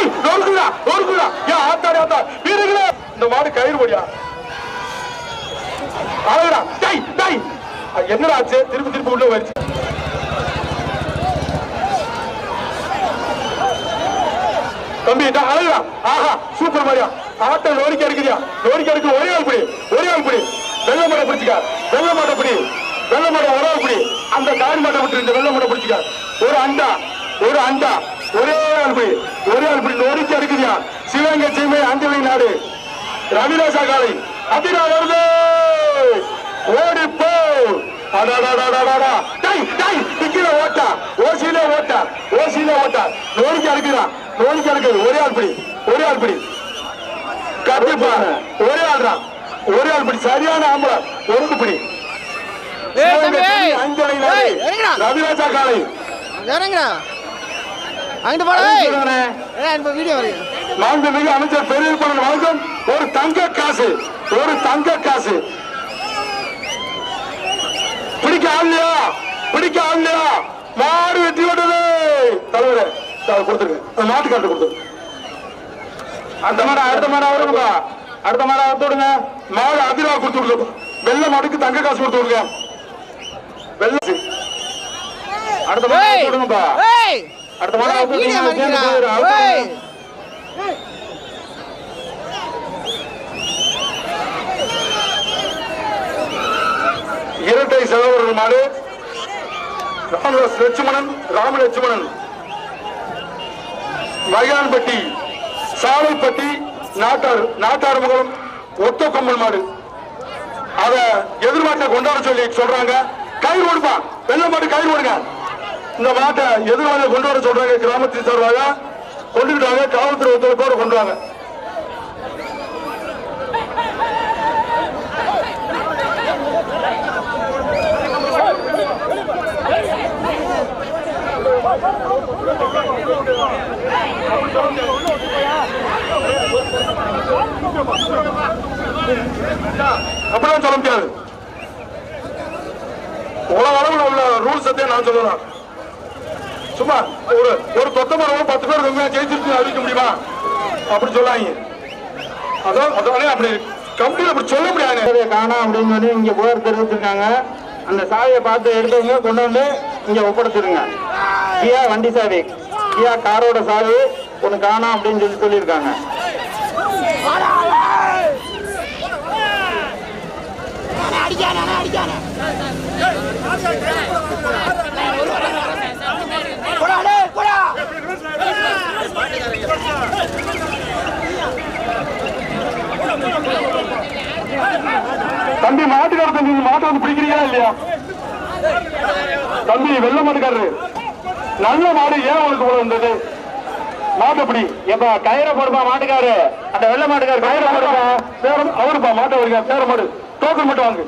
ஏய் நொறுக்குடா நொறுக்குடா ஏ ஆத்தாடி ஆத்தா வீரர்களே இந்த மாடு கயிறு சூப்பர் மாதிரியா ஆட்டை லோரிக்கு எடுக்குதியா? லோரிக்கு ஒரே ஆள் ஒரே ஆள் பிடி வெள்ள பிடிச்சிக்கா. வெள்ள மாட்டை பிடி வெள்ள மாட்டை பிடி அந்த காரி மாட்டை விட்டு வெள்ள மாட்டை பிடிச்சிக்கா. ஒரு அண்டா ஒரு அண்டா. ஒரே ஆள் பிடி ஒரே ஆள் பிடி லோரிக்கா இருக்குதியா சிவகங்கை சீமை அஞ்சலி நாடு. ரவிராசா காலை அதிரா வருது. ஓடி போ. ஓட்டா. ஓசியில ஓட்டா. ஓசியில ஓட்டா. லோரிக்கு அனுப்பிடுறான் லோரிக்கு அனுப்புது ஒரே ஆள் பிடி ஒரே ஆள் பிடி. கண்டிப்பா ஒரே ஆள் தான் ஒரே ஆள் பிடி. சரியான ஆம்பளை. ஒருக்கு பிடி. ரவிராஜா காலை இறங்குடா. அங்கிட்டு போடா வீடியோ மாண்புமிகு அமைச்சர் பெரியப்பன் வழங்கும் ஒரு தங்க காசு ஒரு தங்க காசு. பிடிக்க ஆள்லையா பிடிக்க ஆள்லையா மாடு வெற்றி விட்டது தலைவரே கொடுத்துருங்க அந்த மாட்டுக்காரர் கொடுத்துருங்க அந்த மாடு அடுத்த மாடு அவருங்க அடுத்த மாடு அறுத்து விடுங்க மாடு அதிரா கொடுத்து விடுங்க வெள்ளை மாட்டுக்கு தங்க காசு கொடுத்து விடுங்க வெள்ளை அடுத்த அறுத்து விடுங்கப்பா அடுத்த மாடு விடுங்க. இரட்டை சகோதரர் மாடு ராமதாஸ் லட்சுமணன் ராம லட்சுமணன் மகிழான்பட்டி சாலைப்பட்டி நாட்டார் நாட்டார் முகம் ஒத்த கொம்பன் மாடு. அத எதிர்மாட்டை கொண்டாட சொல்லி சொல்றாங்க. கயிறு கொடுப்பா வெள்ள மாட்டு கயிறு கொடுங்க இந்த மாட்டை எதிர்மாட்டை கொண்டு வர சொல்றாங்க கிராமத்தின் சார்பாக. கொண்டுகிட்டாங்க காவல்துறை ஒத்துழைப்போடு கொண்டு வாங்க அப்படிலாம் சொல்ல முடியாது. உலக அளவில் உள்ள ரூல்ஸ் நான் சொல்லலாம். சும்மா ஒரு ஒரு தொத்த மரம் பத்து பேர் ஜெயிச்சிருக்கு அறிவிக்க முடியுமா? அப்படி சொல்லாங்க அதான் அதானே அப்படி கம்பெனி அப்படி சொல்ல முடியாது காணோம் அப்படின்னு சொல்லி இங்க புகார் தெரிவிச்சிருக்காங்க. அந்த சாவியை பார்த்து எடுத்தவங்க கொண்டு வந்து இங்க ஒப்படைச்சிருங்க. கியா வண்டி சாவி. கியா காரோட சாவி ஒன்று காணோம் அப்படின்னு சொல்லி சொல்லியிருக்காங்க. தம்பி மாட்டுக்கார தம்பி மாட்டை வந்து பிடிக்கிறீங்களா இல்லையா? தம்பி வெள்ள மாட்டுக்காரரு. நல்ல மாடு ஏன் உனக்கு போல இருந்தது மாட்டை பிடி. எப்ப கயிறை போடுப்பா மாட்டுக்காரு அந்த வெள்ளை மாட்டுக்காரு கயிறு போடுப்பா போடுப்பா. பேர அவருப்பா மாட்டை வருங்க பேர மாடு. டோக்கன் மட்டும் வாங்கு.